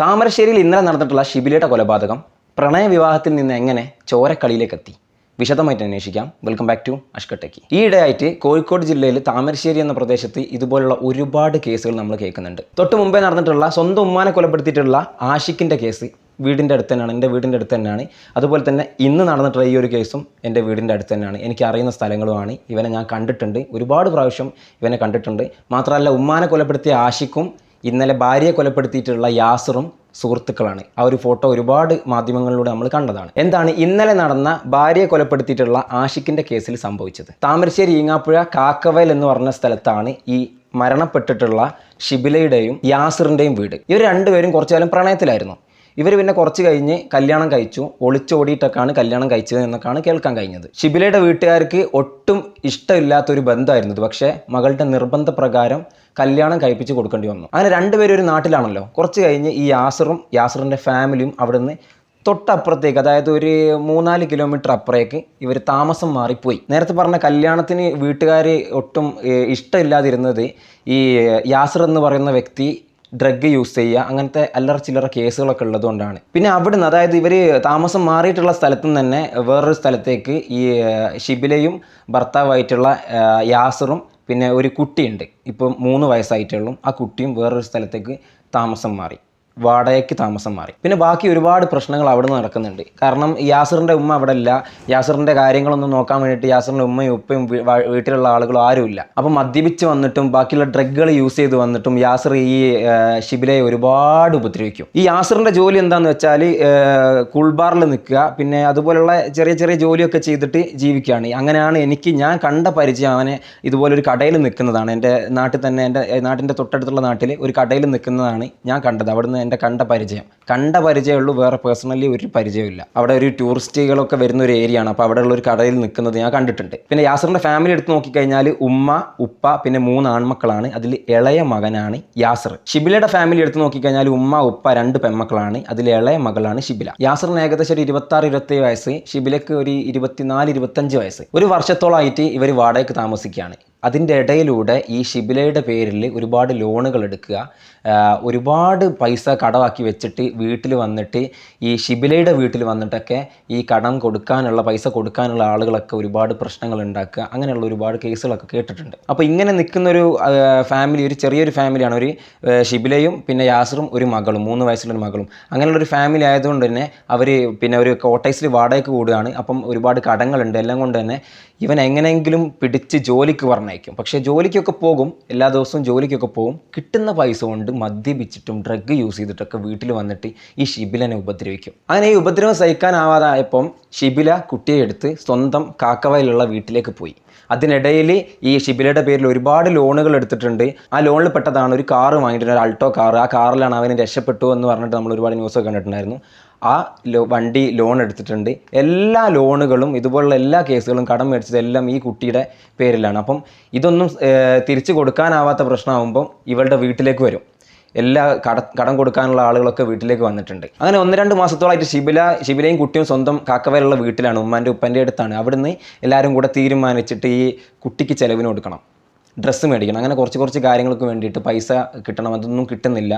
താമരശ്ശേരിയിൽ ഇന്നലെ നടന്നിട്ടുള്ള ഷിബിലയുടെ കൊലപാതകം പ്രണയവിവാഹത്തിൽ നിന്ന് എങ്ങനെ ചോരക്കളിയിലേക്ക് എത്തി വിശദമായിട്ട് അന്വേഷിക്കാം. വെൽക്കം ബാക്ക് ടു അഷ്കട്ടേക്ക്. ഈയിടെയായിട്ട് കോഴിക്കോട് ജില്ലയിൽ താമരശ്ശേരി എന്ന പ്രദേശത്ത് ഇതുപോലുള്ള ഒരുപാട് കേസുകൾ നമ്മൾ കേൾക്കുന്നുണ്ട്. തൊട്ട് മുമ്പേ നടന്നിട്ടുള്ള സ്വന്തം ഉമ്മാനെ കൊലപ്പെടുത്തിയിട്ടുള്ള ആഷിക്കിന്റെ കേസ് വീടിന്റെ അടുത്ത് തന്നെയാണ് എന്റെ വീടിന്റെ അടുത്ത് തന്നെയാണ്. അതുപോലെ തന്നെ ഇന്ന് നടന്നിട്ടുള്ള ഈ ഒരു കേസും എന്റെ വീടിന്റെ അടുത്ത് തന്നെയാണ്. എനിക്ക് അറിയുന്ന സ്ഥലങ്ങളുമാണ്. ഇവനെ ഞാൻ കണ്ടിട്ടുണ്ട്. ഒരുപാട് പ്രാവശ്യം ഇവനെ കണ്ടിട്ടുണ്ട്. മാത്രമല്ല ഉമ്മാനെ കൊലപ്പെടുത്തിയ ആഷിക്കും ഇന്നലെ ഭാര്യയെ കൊലപ്പെടുത്തിയിട്ടുള്ള യാസറും സുഹൃത്തുക്കളാണ്. ആ ഒരു ഫോട്ടോ ഒരുപാട് മാധ്യമങ്ങളിലൂടെ നമ്മൾ കണ്ടതാണ്. എന്താണ് ഇന്നലെ നടന്ന ഭാര്യയെ കൊലപ്പെടുത്തിയിട്ടുള്ള ആഷിക്കിന്റെ കേസിൽ സംഭവിച്ചത്? താമരശ്ശേരി ഈങ്ങാപ്പുഴ കാക്കവയൽ എന്ന് പറഞ്ഞ സ്ഥലത്താണ് ഈ മരണപ്പെട്ടിട്ടുള്ള ഷിബിലയുടെയും യാസറിന്റെയും വീട്. ഇവർ രണ്ടുപേരും കുറച്ചു കാലം പ്രണയത്തിലായിരുന്നു. ഇവർ പിന്നെ കുറച്ച് കഴിഞ്ഞ് കല്യാണം കഴിച്ചു. ഒളിച്ചോടിയിട്ടൊക്കെയാണ് കല്യാണം കഴിച്ചത് എന്നൊക്കെയാണ് കേൾക്കാൻ കഴിഞ്ഞത്. ഷിബിലയുടെ വീട്ടുകാർക്ക് ഒട്ടും ഇഷ്ടമില്ലാത്തൊരു ബന്ധമായിരുന്നു ഇത്. പക്ഷേ മകളുടെ നിർബന്ധപ്രകാരം കല്യാണം കഴിപ്പിച്ച് കൊടുക്കേണ്ടി വന്നു. അങ്ങനെ രണ്ടുപേരും ഒരു നാട്ടിലാണല്ലോ. കുറച്ച് കഴിഞ്ഞ് ഈ യാസറും യാസറിന്റെ ഫാമിലിയും അവിടുന്ന് തൊട്ടപ്പുറത്തേക്ക് അതായത് ഒരു മൂന്നാൽ കിലോമീറ്റർ അപ്പുറേക്ക് ഇവർ താമസം മാറിപ്പോയി. നേരത്തെ പറഞ്ഞ കല്യാണത്തിന് വീട്ടുകാർ ഒട്ടും ഇഷ്ടമില്ലാതിരുന്നത് ഈ യാസർ എന്ന് പറയുന്ന വ്യക്തി ഡ്രഗ് യൂസ് ചെയ്യുക അങ്ങനത്തെ അല്ലറ ചില്ലറ കേസുകളൊക്കെ ഉള്ളതുകൊണ്ടാണ്. പിന്നെ അവിടുന്ന് അതായത് ഇവർ താമസം മാറിയിട്ടുള്ള സ്ഥലത്തു നിന്ന് തന്നെ വേറൊരു സ്ഥലത്തേക്ക് ഈ ഷിബിലയും ഭർത്താവായിട്ടുള്ള യാസറും പിന്നെ ഒരു കുട്ടിയുണ്ട്. ഇപ്പം മൂന്ന് വയസ്സായിട്ടേ ഉള്ളൂ. ആ കുട്ടിയും വേറൊരു സ്ഥലത്തേക്ക് താമസം മാറി. വാടകയ്ക്ക് താമസം മാറി. പിന്നെ ബാക്കി ഒരുപാട് പ്രശ്നങ്ങൾ അവിടെ നിന്ന് നടക്കുന്നുണ്ട്. കാരണം യാസറിന്റെ ഉമ്മ അവിടെ ഇല്ല യാസറിന്റെ കാര്യങ്ങളൊന്നും നോക്കാൻ വേണ്ടിയിട്ട് യാസറിന്റെ ഉമ്മയും ഉപ്പയും വീട്ടിലുള്ള ആളുകളും ആരുമില്ല. അപ്പം മദ്യപിച്ച് വന്നിട്ടും ബാക്കിയുള്ള ഡ്രഗുകൾ യൂസ് ചെയ്ത് വന്നിട്ടും യാസർ ഈ ഷിബിലയെ ഒരുപാട് ഉപദ്രവിക്കും. ഈ യാസറിന്റെ ജോലി എന്താണെന്ന് വെച്ചാൽ കൂൾബാറിൽ നിൽക്കുക പിന്നെ അതുപോലുള്ള ചെറിയ ചെറിയ ജോലിയൊക്കെ ചെയ്തിട്ട് ജീവിക്കുകയാണ്. അങ്ങനെയാണ് എനിക്ക് ഞാൻ കണ്ട പരിചയം അവനെ ഇതുപോലെ ഒരു കടയിൽ നിൽക്കുന്നതാണ്. എന്റെ നാട്ടിൽ തന്നെ എന്റെ നാട്ടിന്റെ തൊട്ടടുത്തുള്ള നാട്ടിൽ ഒരു കടയിൽ നിൽക്കുന്നതാണ് ഞാൻ കണ്ടത്. അവിടുന്ന് എന്റെ കണ്ട പരിചയം. കണ്ട പരിചയമുള്ളൂ വേറെ പേഴ്സണലി ഒരു പരിചയമില്ല അവിടെ ഒരു ടൂറിസ്റ്റുകളൊക്കെ വരുന്ന ഒരു ഏരിയ ആണ്. അപ്പോൾ ഉള്ള ഒരു കടയിൽ നിൽക്കുന്നത് ഞാൻ കണ്ടിട്ടുണ്ട്. പിന്നെ യാസറിന്റെ ഫാമിലി എടുത്ത് നോക്കിക്കഴിഞ്ഞാൽ ഉമ്മ ഉപ്പ പിന്നെ മൂന്ന് ആൺമക്കളാണ്. അതിൽ ഇളയ മകനാണ് യാസർ. ഷിബിലയുടെ ഫാമിലി എടുത്ത് നോക്കിക്കഴിഞ്ഞാൽ ഉമ്മ ഉപ്പ രണ്ട് പെൺമക്കളാണ്. അതിൽ ഇളയ മകളാണ് ഷിബില. യാസറിന് ഏകദേശം ഒരു ഇരുപത്തി ആറ് ഇരുപത്തി വയസ്സ് ഷിബിലയ്ക്ക് ഒരു ഇരുപത്തിനാല് ഇരുപത്തഞ്ച് വയസ്സ്. ഒരു വർഷത്തോളമായിട്ട് ഇവർ വാടകയ്ക്ക് താമസിക്കുകയാണ്. അതിന്റെ ഇടയിലൂടെ ഈ ഷിബിലയുടെ പേരിൽ ഒരുപാട് ലോണുകൾ എടുക്കുക ഒരുപാട് പൈസ കടമാക്കി വെച്ചിട്ട് വീട്ടിൽ വന്നിട്ട് ഈ ഷിബിലയുടെ വീട്ടിൽ വന്നിട്ടൊക്കെ ഈ കടം കൊടുക്കാനുള്ള പൈസ കൊടുക്കാനുള്ള ആളുകളൊക്കെ ഒരുപാട് പ്രശ്നങ്ങൾ ഉണ്ടാക്കുക. അങ്ങനെയുള്ള ഒരുപാട് കേസുകളൊക്കെ കേട്ടിട്ടുണ്ട്. അപ്പോൾ ഇങ്ങനെ നിൽക്കുന്നൊരു ഫാമിലി ഒരു ചെറിയൊരു ഫാമിലിയാണ് ഒരു ഷിബിലയും പിന്നെ യാസറും ഒരു മകളും മൂന്ന് വയസ്സുള്ള മകളും. അങ്ങനെയുള്ളൊരു ഫാമിലി ആയതുകൊണ്ട് തന്നെ അവർ പിന്നെ ഒരു കോട്ടേഴ്സിൽ വാടകയ്ക്ക് കൂടുകയാണ്. അപ്പം ഒരുപാട് കടങ്ങളുണ്ട്. എല്ലാം കൊണ്ട് തന്നെ ഇവൻ എങ്ങനെയെങ്കിലും പിടിച്ച് ജോലിക്ക് പറഞ്ഞയക്കും. പക്ഷേ ജോലിക്കൊക്കെ പോകും എല്ലാ ദിവസവും ജോലിക്കൊക്കെ പോകും. കിട്ടുന്ന പൈസ കൊണ്ട് മദ്യപിച്ചിട്ടും ഡ്രഗ് യൂസ് ചെയ്തിട്ടൊക്കെ വീട്ടിൽ വന്നിട്ട് ഈ ഷിബിലനെ ഉപദ്രവിക്കും. അങ്ങനെ ഈ ഉപദ്രവം സഹിക്കാനാവാതായപ്പം ഷിബില കുട്ടിയെ എടുത്ത് സ്വന്തം കാക്കവയിലുള്ള വീട്ടിലേക്ക് പോയി. അതിനിടയിൽ ഈ ഷിബിലയുടെ പേരിൽ ഒരുപാട് ലോണുകൾ എടുത്തിട്ടുണ്ട്. ആ ലോണിൽ പെട്ടതാണ് ഒരു കാറ് വാങ്ങിയിട്ടുണ്ട് ഒരു അൾട്ടോ കാർ ആ കാറിലാണ് അവന് രക്ഷപ്പെട്ടു എന്ന് പറഞ്ഞിട്ട് നമ്മൾ ഒരുപാട് ന്യൂസൊക്കെ കണ്ടിട്ടുണ്ടായിരുന്നു. ആ വണ്ടി ലോൺ എടുത്തിട്ടുണ്ട്. എല്ലാ ലോണുകളും ഇതുപോലുള്ള എല്ലാ കേസുകളും കടം മേടിച്ചതെല്ലാം ഈ കുട്ടിയുടെ പേരിലാണ്. അപ്പം ഇതൊന്നും തിരിച്ചു കൊടുക്കാനാവാത്ത പ്രശ്നമാകുമ്പം ഇവളുടെ വീട്ടിലേക്ക് വരും. എല്ലാ കട കടം കൊടുക്കാനുള്ള ആളുകളൊക്കെ വീട്ടിലേക്ക് വന്നിട്ടുണ്ട്. അങ്ങനെ ഒന്ന് രണ്ട് മാസത്തോളമായിട്ട് ശിബില ശിബിലയും കുട്ടിയും സ്വന്തം കാക്കവയിലുള്ള വീട്ടിലാണ് ഉമ്മാന്റെ ഉപ്പന്റെ അടുത്താണ്. അവിടുന്ന് എല്ലാവരും കൂടെ തീരുമാനിച്ചിട്ട് ഈ കുട്ടിക്ക് ചെലവിന് കൊടുക്കണം. ഡ്രസ്സ് മേടിക്കണം. അങ്ങനെ കുറച്ച് കുറച്ച് കാര്യങ്ങൾക്ക് വേണ്ടിയിട്ട് പൈസ കിട്ടണം. അതൊന്നും കിട്ടുന്നില്ല.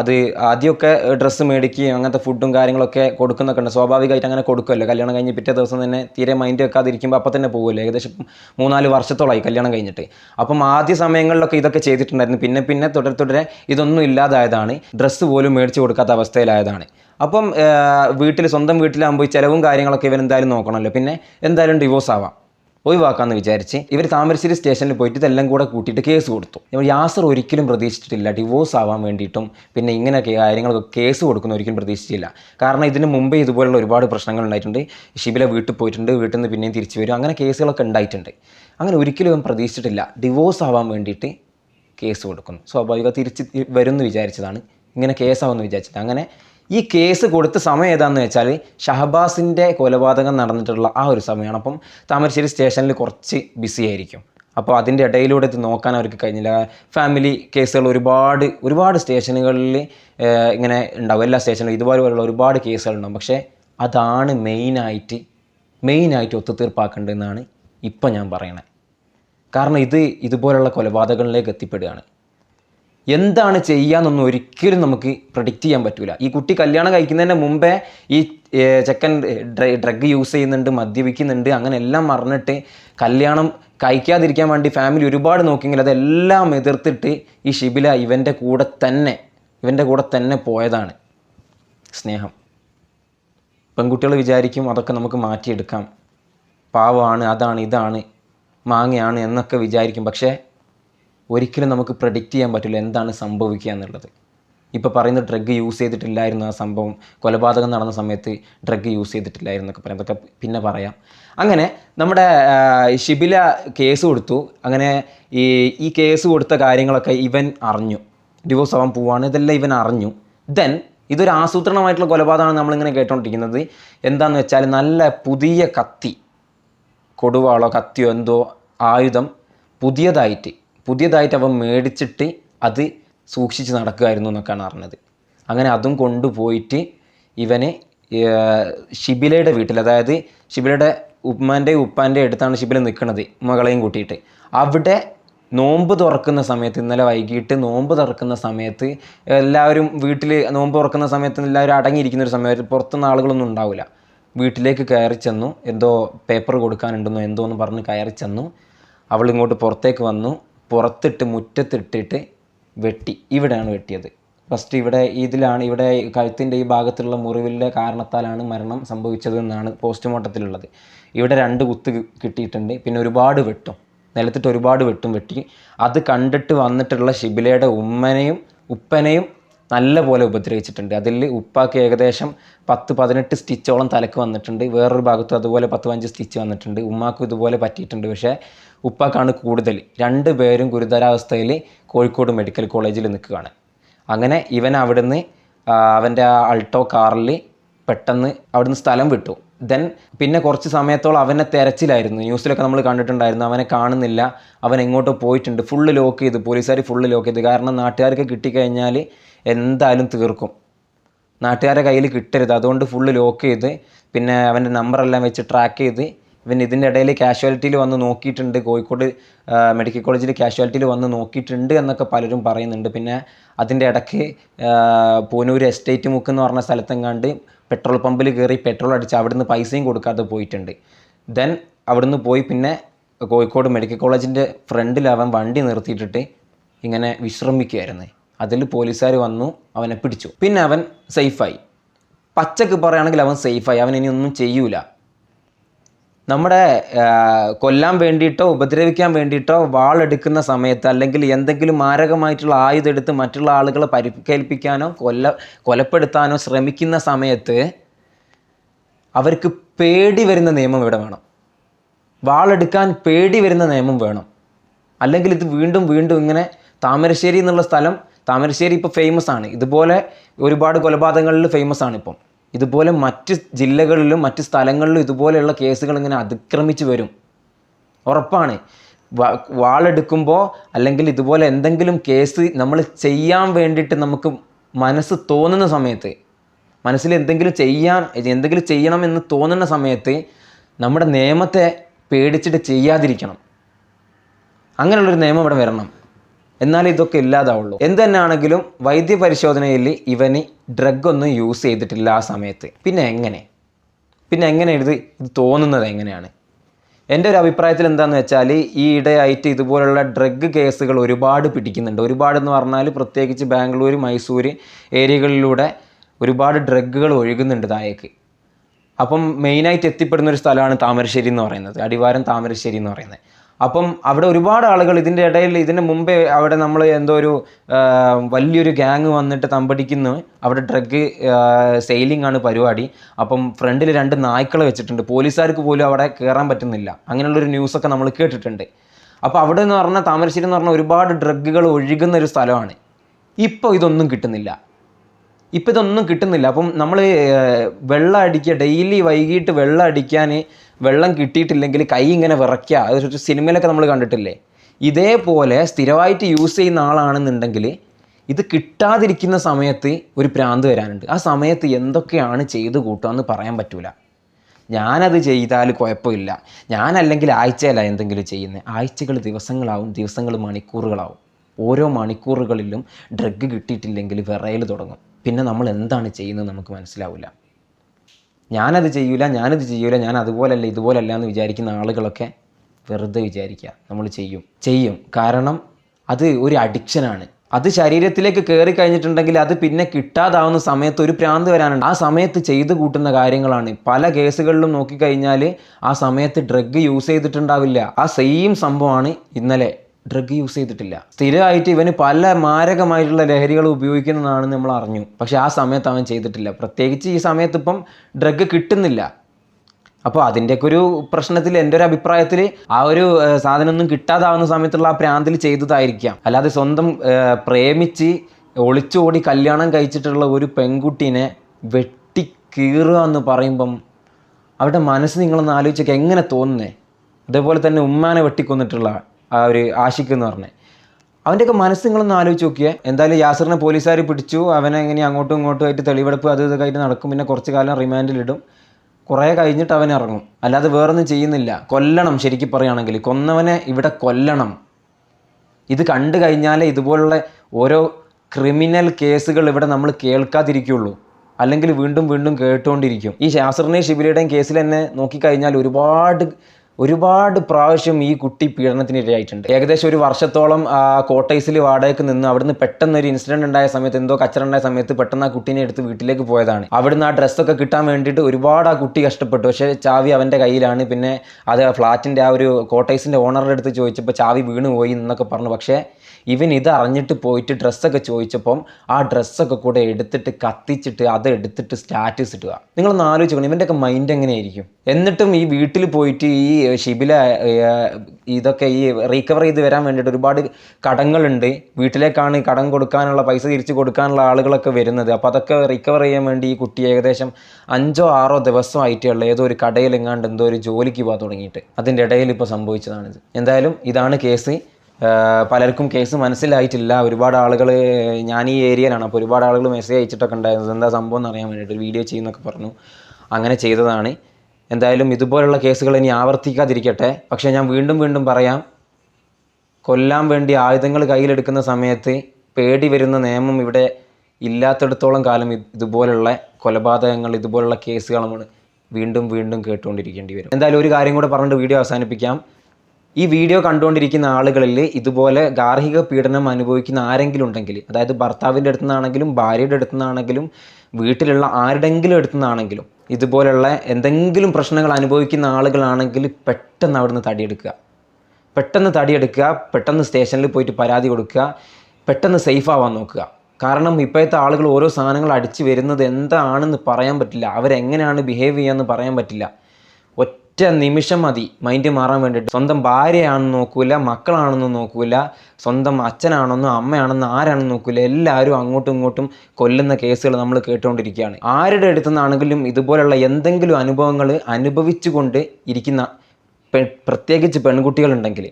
അത് ആദ്യമൊക്കെ ഡ്രസ്സ് മേടിക്കുകയും അങ്ങനത്തെ ഫുഡും കാര്യങ്ങളൊക്കെ കൊടുക്കുന്നൊക്കെ ഉണ്ട്. സ്വാഭാവികമായിട്ട് അങ്ങനെ കൊടുക്കുമല്ലോ കല്യാണം കഴിഞ്ഞ് പിറ്റേ ദിവസം തന്നെ തീരെ മൈൻഡ് വെക്കാതിരിക്കുമ്പോൾ അപ്പം തന്നെ പോകുമല്ലോ ഏകദേശം മൂന്നാൽ വർഷത്തോളമായി കല്യാണം കഴിഞ്ഞിട്ട്. അപ്പം ആദ്യ സമയങ്ങളിലൊക്കെ ഇതൊക്കെ ചെയ്തിട്ടുണ്ടായിരുന്നു. പിന്നെ പിന്നെ തുടരെ തുടരെ ഇതൊന്നും ഇല്ലാതായതാണ്. ഡ്രസ്സ് പോലും മേടിച്ച് കൊടുക്കാത്ത അവസ്ഥയിലായതാണ്. അപ്പം വീട്ടിൽ സ്വന്തം വീട്ടിലാകുമ്പോൾ ചിലവും കാര്യങ്ങളൊക്കെ ഇവൻ എന്തായാലും നോക്കണമല്ലോ. പിന്നെ എന്തായാലും ഡിവോഴ്സ് ആവാം. ഒഴിവാക്കാമെന്ന് വിചാരിച്ച് ഇവർ താമരശ്ശേരി സ്റ്റേഷനിൽ പോയിട്ട് ഇതെല്ലാം കൂടെ കൂട്ടിയിട്ട് കേസ് കൊടുത്തു. യാസർ ഒരിക്കലും പ്രതീക്ഷിച്ചിട്ടില്ല. ഡിവോഴ്സ് ആവാൻ വേണ്ടിയിട്ടും പിന്നെ ഇങ്ങനെ കാര്യങ്ങളൊക്കെ കേസ് കൊടുക്കുന്ന ഒരിക്കലും പ്രതീക്ഷിച്ചില്ല. കാരണം ഇതിന് മുമ്പേ ഇതുപോലുള്ള ഒരുപാട് പ്രശ്നങ്ങൾ ഉണ്ടായിട്ടുണ്ട്. ഷിബില വീട്ടിൽ പോയിട്ടുണ്ട്. വീട്ടിൽ നിന്ന് പിന്നെയും തിരിച്ചു വരും. അങ്ങനെ കേസുകളൊക്കെ ഉണ്ടായിട്ടുണ്ട്. അങ്ങനെ ഒരിക്കലും ഇവൻ പ്രതീക്ഷിച്ചിട്ടില്ല. ഡിവോഴ്സ് ആവാൻ വേണ്ടിയിട്ട് കേസ് കൊടുക്കുന്നു. സ്വാഭാവിക തിരിച്ച് വരുമെന്ന് വിചാരിച്ചതാണ്. ഇങ്ങനെ കേസാവുമെന്ന് വിചാരിച്ചിട്ട് അങ്ങനെ ഈ കേസ് കൊടുത്ത സമയം ഏതാണെന്ന് വെച്ചാൽ ഷഹബാസിന്റെ കൊലപാതകം നടന്നിട്ടുള്ള ആ ഒരു സമയമാണ്. അപ്പം താമരശ്ശേരി സ്റ്റേഷനിൽ കുറച്ച് ബിസി ആയിരിക്കും. അപ്പോൾ അതിന്റെ ഇടയിലൂടെ ഇത് നോക്കാൻ അവർക്ക് കഴിഞ്ഞില്ല. ഫാമിലി കേസുകൾ ഒരുപാട് ഒരുപാട് സ്റ്റേഷനുകളിൽ ഇങ്ങനെ ഉണ്ടാവും. എല്ലാ സ്റ്റേഷനിലും ഇതുപോലെയുള്ള ഒരുപാട് കേസുകളുണ്ടാവും പക്ഷേ അതാണ് മെയിനായിട്ട് മെയിനായിട്ട് ഒത്തുതീർപ്പാക്കേണ്ടതെന്നാണ് ഇപ്പം ഞാൻ പറയണത് കാരണം ഇത് ഇതുപോലുള്ള കൊലപാതകങ്ങളിലേക്ക് എത്തിപ്പെടുകയാണ്. എന്താണ് ചെയ്യാന്നൊന്നും ഒരിക്കലും നമുക്ക് പ്രൊഡിക്റ്റ് ചെയ്യാൻ പറ്റില്ല ഈ കുട്ടി കല്യാണം കഴിക്കുന്നതിന് മുമ്പേ ഈ ചെക്കൻ ഡ്രഗ് യൂസ് ചെയ്യുന്നുണ്ട് മദ്യപിക്കുന്നുണ്ട് അങ്ങനെ എല്ലാം മറന്നിട്ട് കല്യാണം കഴിക്കാതിരിക്കാൻ വേണ്ടി ഫാമിലി ഒരുപാട് നോക്കിയെങ്കിൽ അതെല്ലാം എതിർത്തിട്ട് ഈ ഷിബില ഇവന്റെ കൂടെ തന്നെ ഇവന്റെ കൂടെ തന്നെ പോയതാണ്. സ്നേഹം. പെൺകുട്ടികൾ വിചാരിക്കും അതൊക്കെ നമുക്ക് മാറ്റിയെടുക്കാം. പാവമാണ് അതാണ് ഇതാണ് മാങ്ങയാണ് എന്നൊക്കെ വിചാരിക്കും. പക്ഷേ ഒരിക്കലും നമുക്ക് പ്രഡിക്റ്റ് ചെയ്യാൻ പറ്റില്ല എന്താണ് സംഭവിക്കുക എന്നുള്ളത്. ഇപ്പോൾ പറയുന്ന ഡ്രഗ് യൂസ് ചെയ്തിട്ടില്ലായിരുന്നു ആ സംഭവം. കൊലപാതകം നടന്ന സമയത്ത് ഡ്രഗ് യൂസ് ചെയ്തിട്ടില്ലായിരുന്നു എന്നൊക്കെ പറയാം. അതൊക്കെ പിന്നെ പറയാം. അങ്ങനെ നമ്മുടെ ഷിബില കേസ് കൊടുത്തു. അങ്ങനെ ഈ ഈ കേസ് കൊടുത്ത കാര്യങ്ങളൊക്കെ ഇവൻ അറിഞ്ഞു. ഡിവോഴ്സ് ആവാൻ പോവാണ്. ഇതെല്ലാം ഇവൻ അറിഞ്ഞു. ദെൻ ഇതൊരു ആസൂത്രണമായിട്ടുള്ള കൊലപാതകമാണ് നമ്മളിങ്ങനെ കേട്ടോണ്ടിരിക്കുന്നത്. എന്താണെന്ന് വെച്ചാൽ നല്ല പുതിയ കത്തി. കൊടുവാളോ കത്തിയോ എന്തോ ആയുധം പുതിയതായിട്ട് പുതിയതായിട്ട് അവൻ മേടിച്ചിട്ട് അത് സൂക്ഷിച്ച് നടക്കുമായിരുന്നു എന്നൊക്കെയാണ് അറിഞ്ഞത്. അങ്ങനെ അതും കൊണ്ടുപോയിട്ട് ഇവനെ ഷിബിലയുടെ വീട്ടിൽ അതായത് ഷിബിലയുടെ ഉമ്മാന്റെ ഉപ്പാന്റെ അടുത്താണ് ഷിബില നിൽക്കുന്നത് മകളെയും കൂട്ടിയിട്ട്. അവിടെ നോമ്പ് തുറക്കുന്ന സമയത്ത് ഇന്നലെ വൈകിട്ട് നോമ്പ് തുറക്കുന്ന സമയത്ത് എല്ലാവരും വീട്ടിൽ നോമ്പ് തുറക്കുന്ന സമയത്ത് എല്ലാവരും അടങ്ങിയിരിക്കുന്ന ഒരു സമയത്ത് പുറത്തുനിന്ന് ആളുകളൊന്നും ഉണ്ടാവില്ല. വീട്ടിലേക്ക് കയറി ചെന്നു എന്തോ പേപ്പർ കൊടുക്കാനുണ്ടെന്നോ എന്തോ എന്ന് പറഞ്ഞ് കയറി ചെന്നു. അവൾ ഇങ്ങോട്ട് പുറത്തേക്ക് വന്നു. പുറത്തിട്ട് മുറ്റത്തിട്ടിട്ട് വെട്ടി. ഇവിടെയാണ് വെട്ടിയത്. ഫസ്റ്റ് ഇവിടെ ഇതിലാണ് ഇവിടെ കഴുത്തിന്റെ ഈ ഭാഗത്തുള്ള മുറിവിലെ കാരണത്താലാണ് മരണം സംഭവിച്ചത് എന്നാണ് പോസ്റ്റ്മോർട്ടത്തിലുള്ളത്. ഇവിടെ രണ്ട് കുത്ത് കിട്ടിയിട്ടുണ്ട്. പിന്നെ ഒരുപാട് വെട്ടും. നിലത്തിട്ട് ഒരുപാട് വെട്ടും വെട്ടി. അത് കണ്ടിട്ട് വന്നിട്ടുള്ള ഷിബിലയുടെ ഉമ്മനെയും ഉപ്പനെയും നല്ല പോലെ ഉപദ്രവിച്ചിട്ടുണ്ട്. അതിൽ ഉപ്പാക്ക് ഏകദേശം പത്ത് പതിനെട്ട് സ്റ്റിച്ചോളം തലക്ക് വന്നിട്ടുണ്ട്. വേറൊരു ഭാഗത്ത് അതുപോലെ പത്ത് പതിനഞ്ച് സ്റ്റിച്ച് വന്നിട്ടുണ്ട്. ഉമ്മാക്കും ഇതുപോലെ പറ്റിയിട്ടുണ്ട്. പക്ഷേ ഉപ്പാക്കാണ് കൂടുതൽ. രണ്ട് പേരും ഗുരുതരാവസ്ഥയിൽ കോഴിക്കോട് മെഡിക്കൽ കോളേജിൽ നിൽക്കുകയാണ്. അങ്ങനെ ഇവൻ അവിടുന്ന് അവന്റെ ആ അൾട്ടോ കാറിൽ പെട്ടെന്ന് അവിടുന്ന് സ്ഥലം വിട്ടു. ദെൻ പിന്നെ കുറച്ച് സമയത്തോളം അവനെ തെരച്ചിലായിരുന്നു. ന്യൂസിലൊക്കെ നമ്മൾ കണ്ടിട്ടുണ്ടായിരുന്നു അവനെ കാണുന്നില്ല അവൻ എങ്ങോട്ട് പോയിട്ടുണ്ട്. ഫുള്ള് ലോക്ക് ചെയ്തു പോലീസുകാർ ഫുള്ള് ലോക്ക് ചെയ്തു. കാരണം നാട്ടുകാർക്ക് കിട്ടിക്കഴിഞ്ഞാൽ എന്തായാലും തീർക്കും. നാട്ടുകാരെ കയ്യിൽ കിട്ടരുത്. അതുകൊണ്ട് ഫുള്ള് ലോക്ക് ചെയ്ത് പിന്നെ അവന്റെ നമ്പറെല്ലാം വെച്ച് ട്രാക്ക് ചെയ്ത് ഇവൻ ഇതിന്റെ ഇടയിൽ കാഷ്വാലിറ്റിയിൽ വന്ന് നോക്കിയിട്ടുണ്ട്. കോഴിക്കോട് മെഡിക്കൽ കോളേജിൽ കാഷ്വാലിറ്റിയിൽ വന്ന് നോക്കിയിട്ടുണ്ട് എന്നൊക്കെ പലരും പറയുന്നുണ്ട്. പിന്നെ അതിന്റെ ഇടയ്ക്ക് പൂനൂർ എസ്റ്റേറ്റ് മുക്ക് എന്ന് പറഞ്ഞ സ്ഥലത്തെങ്ങാണ്ട് പെട്രോൾ പമ്പിൽ കയറി പെട്രോൾ അടിച്ച് അവിടുന്ന് പൈസയും കൊടുക്കാതെ പോയിട്ടുണ്ട്. ദെൻ അവിടുന്ന് പോയി പിന്നെ കോഴിക്കോട് മെഡിക്കൽ കോളേജിന്റെ ഫ്രണ്ടിൽ അവൻ വണ്ടി നിർത്തിയിട്ടിട്ട് ഇങ്ങനെ വിശ്രമിക്കുകയായിരുന്നു. അതിൽ പോലീസുകാർ വന്നു അവനെ പിടിച്ചു. പിന്നെ അവൻ സേഫായി പച്ചക്ക് പറയുകയാണെങ്കിൽ അവൻ സേഫായി അവൻ ഇനി ഒന്നും ചെയ്യൂല. നമ്മുടെ കൊല്ലാൻ വേണ്ടിയിട്ടോ ഉപദ്രവിക്കാൻ വേണ്ടിയിട്ടോ വാളെടുക്കുന്ന സമയത്ത് അല്ലെങ്കിൽ എന്തെങ്കിലും മാരകമായിട്ടുള്ള ആയുധം എടുത്ത് മറ്റുള്ള ആളുകളെ പരിക്കേൽപ്പിക്കാനോ കൊല്ല കൊലപ്പെടുത്താനോ ശ്രമിക്കുന്ന സമയത്ത് അവർക്ക് പേടി വരുന്ന നിയമം ഇവിടെ വേണം. വാളെടുക്കാൻ പേടി വരുന്ന നിയമം വേണം. അല്ലെങ്കിൽ ഇത് വീണ്ടും വീണ്ടും ഇങ്ങനെ താമരശ്ശേരി എന്നുള്ള സ്ഥലം താമരശ്ശേരി ഇപ്പോൾ ഫേമസ് ആണ്. ഇതുപോലെ ഒരുപാട് കൊലപാതകങ്ങളിൽ ഫേമസ് ആണ് ഇപ്പം. ഇതുപോലെ മറ്റ് ജില്ലകളിലും മറ്റ് സ്ഥലങ്ങളിലും ഇതുപോലെയുള്ള കേസുകൾ ഇങ്ങനെ അതിക്രമിച്ച് വരും. ഉറപ്പാണ്. വാളെടുക്കുമ്പോൾ അല്ലെങ്കിൽ ഇതുപോലെ എന്തെങ്കിലും കേസ് നമ്മൾ ചെയ്യാൻ വേണ്ടിയിട്ട് നമുക്ക് മനസ്സ് തോന്നുന്ന സമയത്ത് മനസ്സിൽ എന്തെങ്കിലും ചെയ്യാൻ എന്തെങ്കിലും ചെയ്യണമെന്ന് തോന്നുന്ന സമയത്ത് നമ്മുടെ നിയമത്തെ പേടിച്ചിട്ട് ചെയ്യാതിരിക്കണം. അങ്ങനെയുള്ളൊരു നിയമം ഇവിടെ വരണം. എന്നാലേ ഇതൊക്കെ ഇല്ലാതാവുള്ളൂ. എന്ത് വൈദ്യ വൈദ്യപരിശോധനയിൽ ഇവന് ഡ്രഗ് ഒന്നും യൂസ് ചെയ്തിട്ടില്ല ആ സമയത്ത്. പിന്നെ എങ്ങനെ? പിന്നെ എങ്ങനെ ഇത് ഇത് തോന്നുന്നത് എങ്ങനെയാണ്? എന്റെ ഒരു അഭിപ്രായത്തിൽ എന്താണെന്ന് വെച്ചാൽ ഈ ഇടയായിട്ട് ഇതുപോലുള്ള ഡ്രഗ് കേസുകൾ ഒരുപാട് പിടിക്കുന്നുണ്ട്. ഒരുപാട് എന്ന് പറഞ്ഞാൽ പ്രത്യേകിച്ച് ബാംഗ്ലൂർ മൈസൂർ ഏരിയകളിലൂടെ ഒരുപാട് ഡ്രഗുകൾ ഒഴുകുന്നുണ്ട് താഴേക്ക്. അപ്പം മെയിനായിട്ട് എത്തിപ്പെടുന്ന ഒരു സ്ഥലമാണ് താമരശ്ശേരി എന്ന് പറയുന്നത്. അടിവാരം താമരശ്ശേരി എന്ന് പറയുന്നത്. അപ്പം അവിടെ ഒരുപാട് ആളുകൾ ഇതിന്റെ ഇടയിൽ ഇതിന് മുമ്പേ അവിടെ നമ്മൾ എന്തോ ഒരു വലിയൊരു ഗ്യാങ് വന്നിട്ട് തമ്പടിക്കുന്നു. അവിടെ ഡ്രഗ് സെയിലിംഗ് ആണ് പരിപാടി. അപ്പം ഫ്രണ്ടിൽ രണ്ട് നായ്ക്കളെ വെച്ചിട്ടുണ്ട്. പോലീസുകാർക്ക് പോലും അവിടെ കയറാൻ പറ്റുന്നില്ല. അങ്ങനെയുള്ളൊരു ന്യൂസൊക്കെ നമ്മൾ കേട്ടിട്ടുണ്ട്. അപ്പോൾ അവിടെ എന്ന് പറഞ്ഞാൽ താമരശ്ശേരി എന്ന് പറഞ്ഞാൽ ഒരുപാട് ഡ്രഗുകൾ ഒഴുകുന്ന ഒരു സ്ഥലമാണ്. ഇപ്പോൾ ഇതൊന്നും കിട്ടുന്നില്ല. ഇപ്പം ഇതൊന്നും കിട്ടുന്നില്ല. അപ്പം നമ്മൾ വെള്ളം അടിക്കുക ഡെയിലി വൈകിട്ട് വെള്ളം അടിക്കാൻ വെള്ളം കിട്ടിയിട്ടില്ലെങ്കിൽ കൈ ഇങ്ങനെ വിറയ്ക്കുക. അതൊരു സിനിമയിലൊക്കെ നമ്മൾ കണ്ടിട്ടില്ലേ? ഇതേപോലെ സ്ഥിരമായിട്ട് യൂസ് ചെയ്യുന്ന ആളാണെന്നുണ്ടെങ്കിൽ ഇത് കിട്ടാതിരിക്കുന്ന സമയത്ത് ഒരു പ്രാന്ത് വരാനുണ്ട്. ആ സമയത്ത് എന്തൊക്കെയാണ് ചെയ്ത് കൂട്ടുക എന്ന് പറയാൻ പറ്റൂല. ഞാനത് ചെയ്താൽ കുഴപ്പമില്ല. ഞാനല്ലെങ്കിൽ ആഴ്ചയല്ല എന്തെങ്കിലും ചെയ്യുന്നത്. ആഴ്ചകൾ ദിവസങ്ങളാവും ദിവസങ്ങൾ മണിക്കൂറുകളാവും. ഓരോ മണിക്കൂറുകളിലും ഡ്രഗ് കിട്ടിയിട്ടില്ലെങ്കിൽ വിറയൽ തുടങ്ങും. പിന്നെ നമ്മൾ എന്താണ് ചെയ്യുന്നത് നമുക്ക് മനസ്സിലാവില്ല. ഞാനത് ചെയ്യൂല ഞാനത് ചെയ്യൂല ഞാൻ അതുപോലല്ല ഇതുപോലല്ല എന്ന് വിചാരിക്കുന്ന ആളുകളൊക്കെ വെറുതെ വിചാരിക്കുക. നമ്മൾ ചെയ്യും. ചെയ്യും. കാരണം അത് ഒരു അഡിക്ഷനാണ് അത് ശരീരത്തിലേക്ക് കയറി കഴിഞ്ഞിട്ടുണ്ടെങ്കിൽ അത് പിന്നെ കിട്ടാതാവുന്ന സമയത്ത് ഒരു പ്രാന്ത് വരാനുണ്ട്. ആ സമയത്ത് ചെയ്തു കൂട്ടുന്ന കാര്യങ്ങളാണ്. പല കേസുകളിലും നോക്കിക്കഴിഞ്ഞാൽ ആ സമയത്ത് ഡ്രഗ് യൂസ് ചെയ്തിട്ടുണ്ടാവില്ല. ആ സെയിം സംഭവമാണ് ഇന്നലെ ഡ്രഗ് യൂസ് ചെയ്തിട്ടില്ല. സ്ഥിരമായിട്ട് ഇവന് പല മാരകമായിട്ടുള്ള ലഹരികൾ ഉപയോഗിക്കുന്നതാണെന്ന് നമ്മൾ അറിഞ്ഞു. പക്ഷെ ആ സമയത്ത് അവൻ ചെയ്തിട്ടില്ല. പ്രത്യേകിച്ച് ഈ സമയത്ത് ഇപ്പം ഡ്രഗ് കിട്ടുന്നില്ല. അപ്പോൾ അതിന്റെയൊക്കെ ഒരു പ്രശ്നത്തിൽ എന്റെ ഒരു അഭിപ്രായത്തിൽ ആ ഒരു സാധനമൊന്നും കിട്ടാതാവുന്ന സമയത്തുള്ള ആ പ്രാന്തിൽ ചെയ്തതായിരിക്കാം. അല്ലാതെ സ്വന്തം പ്രേമിച്ച് ഒളിച്ചോടി കല്യാണം കഴിച്ചിട്ടുള്ള ഒരു പെൺകുട്ടീനെ വെട്ടി കീറുക എന്ന് പറയുമ്പം അവരുടെ മനസ്സ് നിങ്ങളൊന്ന് ആലോചിച്ചൊക്കെ എങ്ങനെ തോന്നുന്നേ? അതേപോലെ തന്നെ ഉമ്മാനെ വെട്ടിക്കൊന്നിട്ടുള്ള ആ ഒരു ആഷിഖ് എന്ന് പറഞ്ഞത് അവന്റെയൊക്കെ മനസ്സ് ആലോചിച്ച് നോക്കിയേ. എന്തായാലും യാസറിനെ പോലീസുകാർ പിടിച്ചു. അവനെ ഇങ്ങനെ അങ്ങോട്ടും ഇങ്ങോട്ടും ആയിട്ട് തെളിവെടുപ്പ് അത് ഇതൊക്കെ ആയിട്ട് നടക്കും. പിന്നെ കുറച്ച് കാലം റിമാൻഡിലിടും കുറേ കഴിഞ്ഞിട്ട് അവൻ ഇറങ്ങും. അല്ലാതെ വേറൊന്നും ചെയ്യുന്നില്ല. കൊല്ലണം ശരിക്കും പറയുകയാണെങ്കിൽ. കൊന്നവനെ ഇവിടെ കൊല്ലണം. ഇത് കണ്ടു കഴിഞ്ഞാൽ ഇതുപോലുള്ള ഓരോ ക്രിമിനൽ കേസുകൾ ഇവിടെ നമ്മൾ കേൾക്കാതിരിക്കുള്ളൂ. അല്ലെങ്കിൽ വീണ്ടും വീണ്ടും കേട്ടുകൊണ്ടിരിക്കും ഈ ശാസ്ത്രനെയും ഷിബിലയുടെയും കേസിൽ തന്നെ നോക്കിക്കഴിഞ്ഞാൽ ഒരുപാട് ഒരുപാട് പ്രാവശ്യം ഈ കുട്ടി പീഡനത്തിന് ഇരയായിട്ടുണ്ട് ഏകദേശം ഒരു വർഷത്തോളം ആ കോട്ടൈസിൽ വാടകയ്ക്ക് നിന്ന് അവിടുന്ന് പെട്ടെന്ന് ഒരു ഇൻസിഡന്റ് ഉണ്ടായ സമയത്ത് എന്തോ കച്ചറ ഉണ്ടായ സമയത്ത് പെട്ടെന്ന് ആ കുട്ടീനെ എടുത്ത് വീട്ടിലേക്ക് പോയതാണ്. അവിടുന്ന് ആ ഡ്രസ്സൊക്കെ കിട്ടാൻ വേണ്ടിയിട്ട് ഒരുപാട് ആ കുട്ടി കഷ്ടപ്പെട്ടു. പക്ഷേ ചാവി അവന്റെ കയ്യിലാണ്. പിന്നെ അത് ഫ്ലാറ്റിന്റെ ആ ഒരു കോട്ടേഴ്സിന്റെ ഓണറുടെ അടുത്ത് ചോദിച്ചപ്പോൾ ചാവി വീണ് പോയി എന്നൊക്കെ പറഞ്ഞു. പക്ഷേ ഇവൻ ഇത് അറിഞ്ഞിട്ട് പോയിട്ട് ഡ്രസ്സൊക്കെ ചോദിച്ചപ്പം ആ ഡ്രസ്സൊക്കെ കൂടെ എടുത്തിട്ട് കത്തിച്ചിട്ട് അത് എടുത്തിട്ട് സ്റ്റാറ്റസ് ഇടുക. നിങ്ങളൊന്ന് ആലോചിക്കണം ഇവന്റെയൊക്കെ മൈൻഡ് എങ്ങനെയായിരിക്കും? എന്നിട്ടും ഈ വീട്ടിൽ പോയിട്ട് ഈ ഷിബില ഇതൊക്കെ ഈ റീകവർ ചെയ്ത് വരാൻ വേണ്ടിയിട്ട് ഒരുപാട് കടങ്ങളുണ്ട്. വീട്ടിലേക്കാണ് കടം കൊടുക്കാനുള്ള പൈസ തിരിച്ച് കൊടുക്കാനുള്ള ആളുകളൊക്കെ വരുന്നത്. അപ്പോൾ അതൊക്കെ റിക്കവർ ചെയ്യാൻ വേണ്ടി ഈ കുട്ടി ഏകദേശം അഞ്ചോ ആറോ ദിവസമായിട്ടുള്ള ഏതോ ഒരു കടയിൽ എങ്ങാണ്ട് എന്തോ ഒരു ജോലിക്ക് പോകാൻ തുടങ്ങിയിട്ട്. അതിന്റെ ഇടയിൽ ഇപ്പോൾ സംഭവിച്ചതാണിത്. എന്തായാലും ഇതാണ് കേസ്. പലർക്കും കേസ് മനസ്സിലായിട്ടില്ല. ഒരുപാട് ആളുകൾ ഞാൻ ഈ ഏരിയയിലാണ്. അപ്പോൾ ഒരുപാട് ആളുകൾ മെസ്സേജ് അയച്ചിട്ടൊക്കെ ഉണ്ടായിരുന്നത്. എന്താ സംഭവം എന്ന് അറിയാൻ വേണ്ടിയിട്ട് വീഡിയോ ചെയ്യുന്നൊക്കെ പറഞ്ഞു. അങ്ങനെ ചെയ്തതാണ്. എന്തായാലും ഇതുപോലുള്ള കേസുകൾ ഇനി ആവർത്തിക്കാതിരിക്കട്ടെ. പക്ഷേ ഞാൻ വീണ്ടും വീണ്ടും പറയാം കൊല്ലാൻ വേണ്ടി ആയുധങ്ങൾ കയ്യിലെടുക്കുന്ന സമയത്ത് പേടി വരുന്ന നിയമം ഇവിടെ ഇല്ലാത്തിടത്തോളം കാലം ഇതുപോലുള്ള കൊലപാതകങ്ങൾ ഇതുപോലുള്ള നമ്മൾ വീണ്ടും വീണ്ടും കേട്ടുകൊണ്ടിരിക്കേണ്ടി വരും. എന്തായാലും ഒരു കാര്യം കൂടെ പറഞ്ഞിട്ട് വീഡിയോ അവസാനിപ്പിക്കാം. ഈ വീഡിയോ കണ്ടുകൊണ്ടിരിക്കുന്ന ആളുകളിൽ ഇതുപോലെ ഗാർഹിക പീഡനം അനുഭവിക്കുന്ന ആരെങ്കിലും ഉണ്ടെങ്കിൽ അതായത് ഭർത്താവിന്റെ അടുത്തു നിന്നാണെങ്കിലും ഭാര്യയുടെ അടുത്തു നിന്നാണെങ്കിലും വീട്ടിലുള്ള ആരുടെങ്കിലും അടുത്തു നിന്നാണെങ്കിലും ഇതുപോലുള്ള എന്തെങ്കിലും പ്രശ്നങ്ങൾ അനുഭവിക്കുന്ന ആളുകളാണെങ്കിൽ പെട്ടെന്ന് അവിടുന്ന് തടിയെടുക്കുക. പെട്ടെന്ന് തടിയെടുക്കുക പെട്ടെന്ന് സ്റ്റേഷനിൽ പോയിട്ട് പരാതി കൊടുക്കുക പെട്ടെന്ന് സേഫ് ആവാൻ നോക്കുക. കാരണം ഇപ്പോഴത്തെ ആളുകൾ ഓരോ സാധനങ്ങൾ അടിച്ചു വരുന്നത് എന്താണെന്ന് പറയാൻ പറ്റില്ല. അവരെങ്ങനെയാണ് ബിഹേവ് ചെയ്യാന്ന് പറയാൻ പറ്റില്ല. ഒറ്റ നിമിഷം മതി. മൈൻഡ് മാറാൻ വേണ്ടിയിട്ട്. സ്വന്തം ഭാര്യയാണെന്ന് നോക്കൂല മക്കളാണെന്ന് നോക്കൂല സ്വന്തം അച്ഛനാണെന്നോ അമ്മയാണെന്നോ ആരാണെന്ന് നോക്കൂല. എല്ലാവരും അങ്ങോട്ടും ഇങ്ങോട്ടും കൊല്ലുന്ന കേസുകൾ നമ്മൾ കേട്ടുകൊണ്ടിരിക്കുകയാണ്. ആരുടെ അടുത്തു നിന്നാണെങ്കിലും ഇതുപോലുള്ള എന്തെങ്കിലും അനുഭവങ്ങൾ അനുഭവിച്ചുകൊണ്ട് ഇരിക്കുന്ന പ്രത്യേകിച്ച് പെൺകുട്ടികളുണ്ടെങ്കിൽ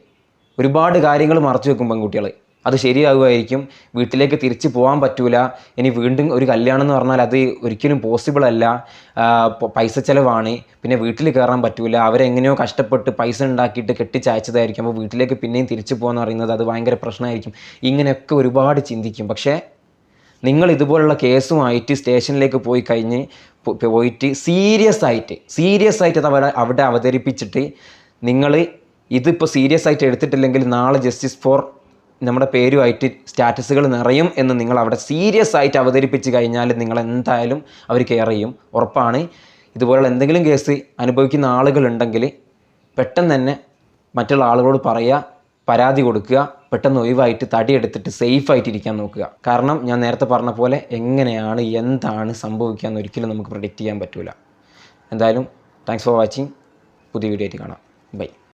ഒരുപാട് കാര്യങ്ങൾ മറച്ചു വെക്കും പെൺകുട്ടികൾ അത് ശരിയാകുമായിരിക്കും. വീട്ടിലേക്ക് തിരിച്ചു പോകാൻ പറ്റൂല. ഇനി വീണ്ടും ഒരു കല്യാണം എന്ന് പറഞ്ഞാൽ അത് ഒരിക്കലും പോസിബിൾ അല്ല. പൈസ ചിലവാണ്. പിന്നെ വീട്ടിൽ കയറാൻ പറ്റൂല. അവരെങ്ങനെയോ കഷ്ടപ്പെട്ട് പൈസ ഉണ്ടാക്കിയിട്ട് കെട്ടിച്ചയച്ചതായിരിക്കും. അപ്പോൾ വീട്ടിലേക്ക് പിന്നെയും തിരിച്ചു പോകാന്ന് പറയുന്നത് അത് ഭയങ്കര പ്രശ്നമായിരിക്കും. ഇങ്ങനെയൊക്കെ ഒരുപാട് ചിന്തിക്കും. പക്ഷേ നിങ്ങൾ ഇതുപോലുള്ള കേസുമായിട്ട് സ്റ്റേഷനിലേക്ക് പോയി കഴിഞ്ഞ് പോയിട്ട് സീരിയസ് ആയിട്ട് സീരിയസ് ആയിട്ട് അവിടെ അവിടെ അവതരിപ്പിച്ചിട്ട് നിങ്ങൾ ഇതിപ്പോൾ സീരിയസ് ആയിട്ട് എടുത്തിട്ടില്ലെങ്കിൽ നാളെ ജസ്റ്റിസ് ഫോർ നമ്മുടെ പേരുമായിട്ട് സ്റ്റാറ്റസുകൾ നിറയും എന്ന് നിങ്ങൾ അവിടെ സീരിയസ് ആയിട്ട് അവതരിപ്പിച്ച് കഴിഞ്ഞാൽ നിങ്ങൾ എന്തായാലും അവർ കെയർ ചെയ്യും. ഉറപ്പാണ്. ഇതുപോലുള്ള എന്തെങ്കിലും കേസ് അനുഭവിക്കുന്ന ആളുകളുണ്ടെങ്കിൽ പെട്ടെന്ന് തന്നെ മറ്റുള്ള ആളുകളോട് പറയുക പരാതി കൊടുക്കുക പെട്ടെന്ന് ഒഴിവായിട്ട് തടിയെടുത്തിട്ട് സേഫ് ആയിട്ട് ഇരിക്കാൻ നോക്കുക. കാരണം ഞാൻ നേരത്തെ പറഞ്ഞ പോലെ എങ്ങനെയാണ് എന്താണ് സംഭവിക്കുക എന്ന് ഒരിക്കലും നമുക്ക് പ്രൊഡിക്റ്റ് ചെയ്യാൻ പറ്റില്ല എന്തായാലും താങ്ക്സ് ഫോർ വാച്ചിങ് പുതിയ വീഡിയോ ആയിട്ട് കാണാം. ബൈ